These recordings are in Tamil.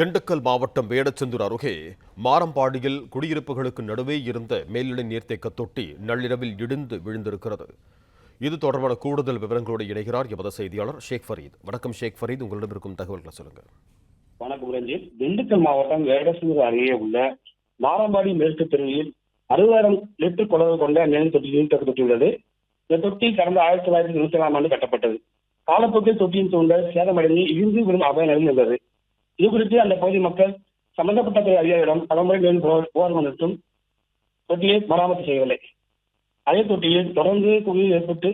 திண்டுக்கல் மாவட்டம் வேடச்சந்தூர் அருகே மாரம்பாடியில் குடியிருப்புகளுக்கு நடுவே இருந்த மேல்நிலை நீர்த்தேக்க தொட்டி நள்ளிரவில் இடிந்து விழுந்திருக்கிறது. இது தொடர்பான கூடுதல் விவரங்களோடு இணைகிறார் எமது செய்தியாளர் ஷேக் ஃபரீத். வணக்கம் ஷேக் ஃபரீத். உங்களிடம் இருக்கும் தகவல்களை சொல்லுங்க வணக்கம் ரஞ்சித். திண்டுக்கல் மாவட்டம் வேடசந்தூர் அருகே உள்ள மாரம்பாடி மேற்கு தெருவில் அறுபதாயிரம் லிட்டர் கொள்ளவு கொண்ட நெல் தொட்டி நீர்த்தேக்க தொட்டி உள்ளது. இந்த தொட்டி கடந்த ஆயிரத்தி தொள்ளாயிரத்தி தொண்ணூத்தி ஏழாம் ஆண்டு கட்டப்பட்டது. காலப்போக்கில் தொட்டியின் தூண்டல் சேதமடைந்து இருந்து விடும் அபாய நிலையில் உள்ளது இது குறித்து அந்த பகுதி மக்கள் சம்பந்தப்பட்ட துறை அதிகாரியிடம் பலமுறை மேலும் புகார் வந்துட்டும் தொட்டியை மராமத்து செய்யவில்லை. அதே தொட்டியில் தொடர்ந்து குளிர் ஏற்பட்டு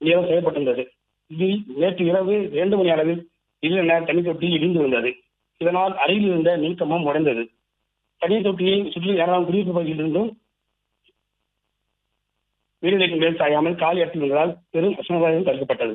விநியோகம் செய்யப்பட்டுள்ளது இதில் நேற்று இரவு இரண்டு மணி அளவில் திடீரென தனி தொட்டி இடிந்து விழுந்தது. இதனால் அருகில் இருந்த நீக்கமும் உடைந்தது. தனி தொட்டியை சுற்றி ஏராளம் குடியிருப்பு பகுதியிலிருந்தும் வீடுகளுக்கு மேல் சாயாமல் காலி இடத்தில் இருந்ததால் பெரும் அசம்பாவிதம் தடுக்கப்பட்டது.